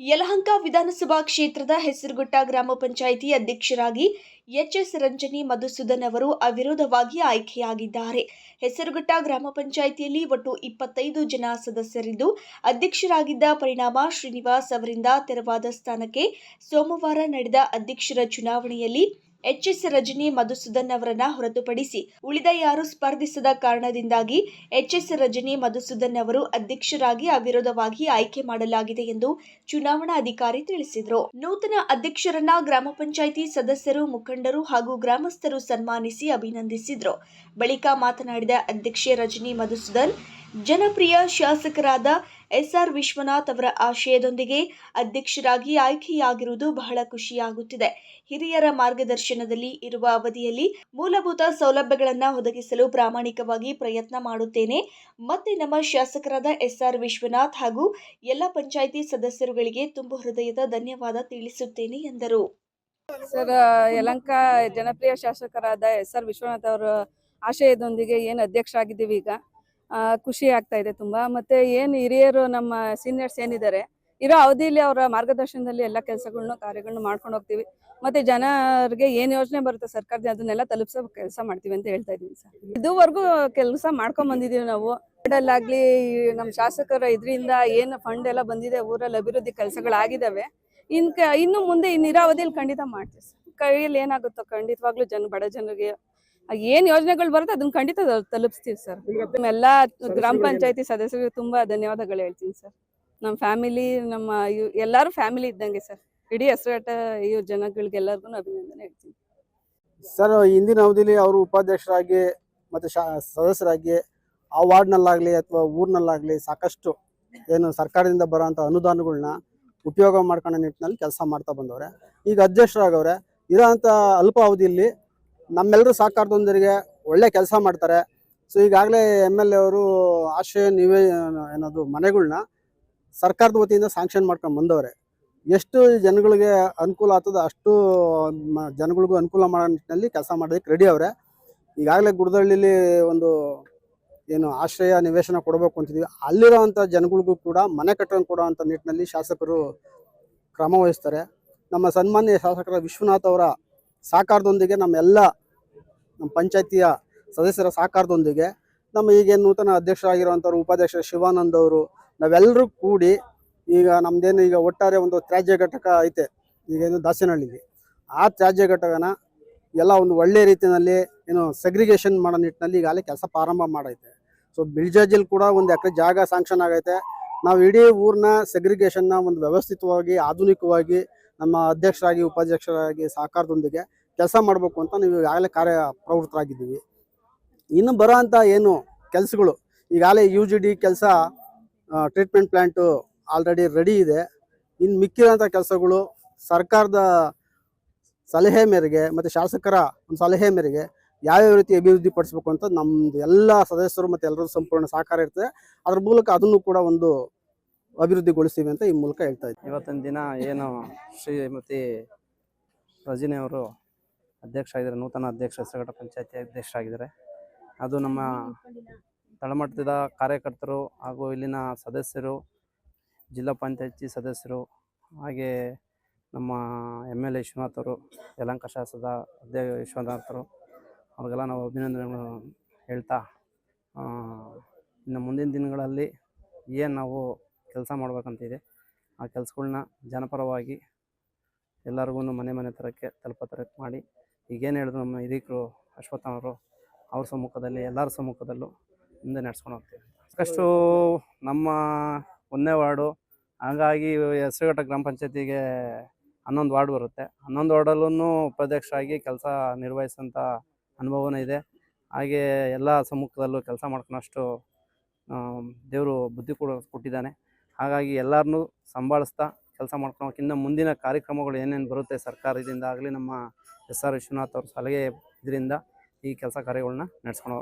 ಯಲಹಂಕ ವಿಧಾನಸಭಾ ಕ್ಷೇತ್ರದ ಹೆಸರುಘಟ್ಟ ಗ್ರಾಮ ಪಂಚಾಯಿತಿ ಅಧ್ಯಕ್ಷರಾಗಿ ಎಚ್ಎಸ್ ರಂಜನಿ ಮಧುಸೂದನ್ ಅವರು ಅವಿರೋಧವಾಗಿ ಆಯ್ಕೆಯಾಗಿದ್ದಾರೆ. ಹೆಸರುಘಟ್ಟ ಗ್ರಾಮ ಪಂಚಾಯಿತಿಯಲ್ಲಿ ಒಟ್ಟು ಇಪ್ಪತ್ತೈದು ಜನ ಸದಸ್ಯರಿದ್ದು, ಅಧ್ಯಕ್ಷರಾಗಿದ್ದ ಪರಿಣಾಮ ಶ್ರೀನಿವಾಸ್ ಅವರಿಂದ ತೆರವಾದ ಸ್ಥಾನಕ್ಕೆ ಸೋಮವಾರ ನಡೆದ ಅಧ್ಯಕ್ಷರ ಚುನಾವಣೆಯಲ್ಲಿ ಎಚ್ಎಸ್ ರಜನಿ ಮಧುಸೂದನ್ ಅವರನ್ನ ಹೊರತುಪಡಿಸಿ ಉಳಿದ ಯಾರು ಸ್ಪರ್ಧಿಸದ ಕಾರಣದಿಂದಾಗಿ ಎಚ್ಎಸ್ ರಜನಿ ಮಧುಸೂದನ್ ಅವರು ಅಧ್ಯಕ್ಷರಾಗಿ ಅವಿರೋಧವಾಗಿ ಆಯ್ಕೆ ಮಾಡಲಾಗಿದೆ ಎಂದು ಚುನಾವಣಾ ಅಧಿಕಾರಿ ತಿಳಿಸಿದರು. ನೂತನ ಅಧ್ಯಕ್ಷರನ್ನ ಗ್ರಾಮ ಪಂಚಾಯಿತಿ ಸದಸ್ಯರು, ಮುಖಂಡರು ಹಾಗೂ ಗ್ರಾಮಸ್ಥರು ಸನ್ಮಾನಿಸಿ ಅಭಿನಂದಿಸಿದರು. ಬಳಿಕ ಮಾತನಾಡಿದ ಅಧ್ಯಕ್ಷೆ ರಜನಿ ಮಧುಸೂದನ್ ಜನಪ್ರಿಯ ಶಾಸಕರಾದ ಎಸ್ಆರ್ ವಿಶ್ವನಾಥ್ ಅವರ ಆಶಯದೊಂದಿಗೆ ಅಧ್ಯಕ್ಷರಾಗಿ ಆಯ್ಕೆಯಾಗಿರುವುದು ಬಹಳ ಖುಷಿಯಾಗುತ್ತಿದೆ. ಹಿರಿಯರ ಮಾರ್ಗದರ್ಶನದಲ್ಲಿ ಇರುವ ಅವಧಿಯಲ್ಲಿ ಮೂಲಭೂತ ಸೌಲಭ್ಯಗಳನ್ನು ಒದಗಿಸಲು ಪ್ರಾಮಾಣಿಕವಾಗಿ ಪ್ರಯತ್ನ ಮಾಡುತ್ತೇನೆ. ಮತ್ತೆ ನಮ್ಮ ಶಾಸಕರಾದ ಎಸ್ಆರ್ ವಿಶ್ವನಾಥ್ ಹಾಗೂ ಎಲ್ಲ ಪಂಚಾಯಿತಿ ಸದಸ್ಯರುಗಳಿಗೆ ತುಂಬು ಹೃದಯದ ಧನ್ಯವಾದ ತಿಳಿಸುತ್ತೇನೆ ಎಂದರು. ಸರ್, ಯಲಂಕ ಜನಪ್ರಿಯ ಶಾಸಕರಾದ ಎಸ್ ಆರ್ ವಿಶ್ವನಾಥ್ ಅವರ ಆಶಯದೊಂದಿಗೆ ಏನು ಅಧ್ಯಕ್ಷ ಆಗಿದ್ದೀವಿ ಈಗ? ಖುಷಿ ಆಗ್ತಾ ಇದೆ ತುಂಬಾ. ಮತ್ತೆ ಏನು ಹಿರಿಯರು ನಮ್ಮ ಸೀನಿಯರ್ಸ್ ಏನಿದ್ದಾರೆ, ಇರೋ ಅವಧಿಯಲ್ಲಿ ಅವರ ಮಾರ್ಗದರ್ಶನದಲ್ಲಿ ಎಲ್ಲ ಕೆಲಸಗಳನ್ನ ಕಾರ್ಯಗಳನ್ನ ಮಾಡ್ಕೊಂಡು ಹೋಗ್ತೀವಿ. ಮತ್ತೆ ಜನರಿಗೆ ಏನ್ ಯೋಜನೆ ಬರುತ್ತೆ ಸರ್ಕಾರದ ಅದನ್ನೆಲ್ಲ ತಲುಪಿಸೋ ಕೆಲಸ ಮಾಡ್ತೀವಿ ಅಂತ ಹೇಳ್ತಾ ಇದೀವಿ ಸರ್. ಇದುವರೆಗೂ ಕೆಲಸ ಮಾಡ್ಕೊಂಡ್ ಬಂದಿದೀವಿ ನಾವು. ಆಗ್ಲಿ ನಮ್ಮ ಶಾಸಕರ ಇದರಿಂದ ಏನು ಫಂಡ್ ಎಲ್ಲ ಬಂದಿದೆ, ಊರಲ್ಲಿ ಅಭಿವೃದ್ಧಿ ಕೆಲಸಗಳಾಗಿದ್ದಾವೆ ಇನ್ ಇನ್ನು ಮುಂದೆ ಈ ನೀರಾವಧಿಯಲ್ಲಿ ಖಂಡಿತ ಮಾಡ್ತೀವಿ ಸರ್. ಕೈಯಲ್ಲಿ ಏನಾಗುತ್ತೋ ಖಂಡಿತವಾಗ್ಲೂ ಜನ, ಬಡ ಜನರಿಗೆ ಏನ್ ಯೋಜನೆಗಳು ಬರುತ್ತೆ ಅದನ್ನ ಖಂಡಿತ ತಲ್- ತಲುಪಿಸ್ತೀವಿ ಸರ್. ಎಲ್ಲಾ ಗ್ರಾಮ ಪಂಚಾಯತಿ ಸದಸ್ಯರಿಗೆ ತುಂಬಾ ಧನ್ಯವಾದಗಳು ಹೇಳ್ತೀನಿ ಸರ್. ನಮ್ಮ ಫ್ಯಾಮಿಲಿ ನಮ್ಮ ಎಲ್ಲಾರು ಫ್ಯಾಮಿಲಿ ಇದ್ದಂಗೆ ಸರ್. ಇಡೀ ಹೆಸರಾಟ ಈ ಜನಗಳಿಗೆಲ್ಲರಿಗೂ ಅಭಿನಂದನೆ ಹೇಳ್ತೀನಿ. ಸರ್ ಹಿಂದಿನ ಅವಧಿಲಿ ಅವರು ಉಪಾಧ್ಯಕ್ಷರಾಗಿ ಮತ್ತು ಶಾ ಸದಸ್ಯರಾಗಿ ಆ ವಾರ್ಡ್ನಲ್ಲಾಗಲಿ ಅಥವಾ ಊರಿನಲ್ಲಾಗಲಿ ಸಾಕಷ್ಟು ಏನು ಸರ್ಕಾರದಿಂದ ಬರೋಂಥ ಅನುದಾನಗಳನ್ನ ಉಪಯೋಗ ಮಾಡ್ಕೊಳ್ಳೋ ನಿಟ್ಟಿನಲ್ಲಿ ಕೆಲಸ ಮಾಡ್ತಾ ಬಂದವ್ರೆ. ಈಗ ಅಧ್ಯಕ್ಷರಾಗವ್ರೆ. ಇರೋಂಥ ಅಲ್ಪ ಅವಧಿಯಲ್ಲಿ ನಮ್ಮೆಲ್ಲರೂ ಸಹಕಾರದೊಂದಿಗೆ ಒಳ್ಳೆ ಕೆಲಸ ಮಾಡ್ತಾರೆ. ಸೊ ಈಗಾಗಲೇ ಎಂ ಎಲ್ ಎ ಅವರು ಆಶ್ರಯ ನಿವೇ, ಏನದು ಮನೆಗಳನ್ನ ಸರ್ಕಾರದ ವತಿಯಿಂದ ಸ್ಯಾಂಕ್ಷನ್ ಮಾಡ್ಕೊಂಡು ಬಂದವ್ರೆ. ಎಷ್ಟು ಜನಗಳಿಗೆ ಅನುಕೂಲ ಆಗ್ತದೆ ಅಷ್ಟು ಜನಗಳಿಗೂ ಅನುಕೂಲ ಮಾಡೋ ನಿಟ್ಟಿನಲ್ಲಿ ಕೆಲಸ ಮಾಡೋದಕ್ಕೆ ರೆಡಿ ಅವರೇ. ಈಗಾಗಲೇ ಗುಡದಳ್ಳಿಲಿ ಒಂದು, ಏನು, ಆಶ್ರಯ ನಿವೇಶನ ಕೊಡಬೇಕು ಅಂತಿದ್ದೀವಿ ಅಲ್ಲಿರೋವಂಥ ಜನಗಳಿಗೂ ಕೂಡ, ಮನೆ ಕಟ್ಟೋದು ಕೊಡೋ ಅಂಥ ನಿಟ್ಟಿನಲ್ಲಿ ಶಾಸಕರು ಕ್ರಮ ವಹಿಸ್ತಾರೆ. ನಮ್ಮ ಸನ್ಮಾನ್ಯ ಶಾಸಕರ ವಿಶ್ವನಾಥ್ ಅವರ ಸಹಕಾರದೊಂದಿಗೆ ನಮ್ಮೆಲ್ಲ ನಮ್ಮ ಪಂಚಾಯತಿಯ ಸದಸ್ಯರ ಸಹಕಾರದೊಂದಿಗೆ ನಮ್ಮ ಈಗ ನೂತನ ಅಧ್ಯಕ್ಷರಾಗಿರುವಂಥವ್ರು ಉಪಾಧ್ಯಕ್ಷ ಶಿವಾನಂದ್ ಅವರು ನಾವೆಲ್ಲರೂ ಕೂಡಿ ಈಗ ನಮ್ಮದೇನು ಈಗ ಒಟ್ಟಾರೆ ಒಂದು ತ್ಯಾಜ್ಯ ಘಟಕ ಐತೆ ಈಗೇನು ದಾಸನಹಳ್ಳಿಗೆ ಆ ತ್ಯಾಜ್ಯ ಘಟಕನ ಎಲ್ಲ ಒಂದು ಒಳ್ಳೆ ರೀತಿಯಲ್ಲಿ ಏನು ಸೆಗ್ರಿಗೇಷನ್ ಮಾಡೋ ನಿಟ್ಟಿನಲ್ಲಿ ಈಗಾಗಲೇ ಕೆಲಸ ಪ್ರಾರಂಭ ಮಾಡೈತೆ. ಸೊ ಬಿಳ್ಜಾಜಲ್ಲಿ ಕೂಡ ಒಂದು ಎಕರೆ ಜಾಗ ಸ್ಯಾಂಕ್ಷನ್ ಆಗೈತೆ. ನಾವು ಇಡೀ ಊರನ್ನ ಸೆಗ್ರಿಗೇಷನ್ನ ಒಂದು ವ್ಯವಸ್ಥಿತವಾಗಿ, ಆಧುನಿಕವಾಗಿ ನಮ್ಮ ಅಧ್ಯಕ್ಷರಾಗಿ, ಉಪಾಧ್ಯಕ್ಷರಾಗಿ ಸಹಕಾರದೊಂದಿಗೆ ಕೆಲಸ ಮಾಡಬೇಕು ಅಂತ ನೀವು ಈಗಾಗಲೇ ಕಾರ್ಯ ಪ್ರವೃತ್ತರಾಗಿದ್ದೀವಿ. ಇನ್ನು ಬರೋ ಅಂಥ ಏನು ಕೆಲಸಗಳು, ಈಗಾಗಲೇ ಯು ಜಿ ಡಿ ಕೆಲಸ ಟ್ರೀಟ್ಮೆಂಟ್ ಪ್ಲ್ಯಾಂಟು ಆಲ್ರೆಡಿ ರೆಡಿ ಇದೆ. ಇನ್ನು ಮಿಕ್ಕಿರೋಂಥ ಕೆಲಸಗಳು, ಸರ್ಕಾರದ ಸಲಹೆ ಮೇರೆಗೆ ಮತ್ತು ಶಾಸಕರ ಒಂದು ಸಲಹೆ ಮೇರೆಗೆ ಯಾವ್ಯಾವ ರೀತಿ ಅಭಿವೃದ್ಧಿ ಪಡಿಸ್ಬೇಕು ಅಂತ ನಮ್ಮದು ಎಲ್ಲ ಸದಸ್ಯರು ಮತ್ತು ಎಲ್ಲರೂ ಸಂಪೂರ್ಣ ಸಹಕಾರ ಇರ್ತದೆ. ಅದ್ರ ಮೂಲಕ ಅದನ್ನು ಕೂಡ ಒಂದು ಅಭಿವೃದ್ಧಿಗೊಳಿಸ್ತೀವಿ ಅಂತ ಈ ಮೂಲಕ ಹೇಳ್ತಾ ಇದ್ದೀನಿ. ಇವತ್ತಿನ ದಿನ ಏನು ಶ್ರೀಮತಿ ರಜಿನಿ ಅವರು ಅಧ್ಯಕ್ಷ ಆಗಿದ್ದಾರೆ, ನೂತನ ಅಧ್ಯಕ್ಷ ಸಗಟ ಪಂಚಾಯತಿ ಅಧ್ಯಕ್ಷರಾಗಿದ್ದಾರೆ. ಅದು ನಮ್ಮ ತಳಮಟ್ಟದ ಕಾರ್ಯಕರ್ತರು ಹಾಗೂ ಇಲ್ಲಿನ ಸದಸ್ಯರು, ಜಿಲ್ಲಾ ಪಂಚಾಯತಿ ಸದಸ್ಯರು, ಹಾಗೆ ನಮ್ಮ ಎಂ ಎಲ್ ಎ ವಿಶ್ವನಾಥ್ ಅವರು ಯಲಂಕ ಶಾಸದ ಅಧ್ಯಕ್ಷ ವಿಶ್ವನಾಥರು ಅವ್ರಿಗೆಲ್ಲ ನಾವು ಅಭಿನಂದನೆಗಳು ಹೇಳ್ತಾ ಇನ್ನು ಮುಂದಿನ ದಿನಗಳಲ್ಲಿ ಏನು ನಾವು ಕೆಲಸ ಮಾಡಬೇಕಂತಿದೆ. ಆ ಕೆಲಸಗಳನ್ನ ಜನಪರವಾಗಿ ಎಲ್ಲರಿಗೂ ಮನೆ ಮನೆ ಥರಕ್ಕೆ ತಲುಪೋ ಮಾಡಿ, ಈಗೇನು ಹೇಳಿದ್ರು ನಮ್ಮ ಹಿರಿಕರು ಅಶ್ವತ್ಥನವರು ಅವ್ರ ಸಮ್ಮುಖದಲ್ಲಿ, ಎಲ್ಲರ ಸಮ್ಮುಖದಲ್ಲೂ ಮುಂದೆ ನಡೆಸ್ಕೊಂಡು ಹೋಗ್ತೀವಿ. ಸಾಕಷ್ಟು ನಮ್ಮ ಒಂದನೇ ವಾರ್ಡು ಹಾಗಾಗಿ ಹೆಸರುಘಟ್ಟ ಗ್ರಾಮ ಪಂಚಾಯತಿಗೆ ಹನ್ನೊಂದು ವಾರ್ಡ್ ಬರುತ್ತೆ. ಹನ್ನೊಂದು ವಾರ್ಡಲ್ಲೂ ಉಪಾಧ್ಯಕ್ಷರಾಗಿ ಕೆಲಸ ನಿರ್ವಹಿಸೋಂಥ ಅನುಭವನೂ ಇದೆ. ಹಾಗೆ ಎಲ್ಲ ಸಮ್ಮುಖದಲ್ಲೂ ಕೆಲಸ ಮಾಡ್ಕೊಳಷ್ಟು ದೇವರು ಬುದ್ಧಿ ಕೂಡ, ಕೊಟ್ಟಿದ್ದಾನೆ. ಹಾಗಾಗಿ ಎಲ್ಲರನ್ನೂ ಸಂಭಾಳಿಸ್ತಾ ಕೆಲಸ ಮಾಡ್ಕೊಳಕ್ಕೆ ಇನ್ನು ಮುಂದಿನ ಕಾರ್ಯಕ್ರಮಗಳು ಏನೇನು ಬರುತ್ತೆ ಸರ್ಕಾರದಿಂದ ಆಗಲಿ ನಮ್ಮ ಎಸ್ ಆರ್ ವಿಶ್ವನಾಥ್ ಅವ್ರ ಸಲಹೆ ಇದರಿಂದ ಈ ಕೆಲಸ ಕಾರ್ಯಗಳನ್ನ ನಡೆಸ್ಕೊಂಡು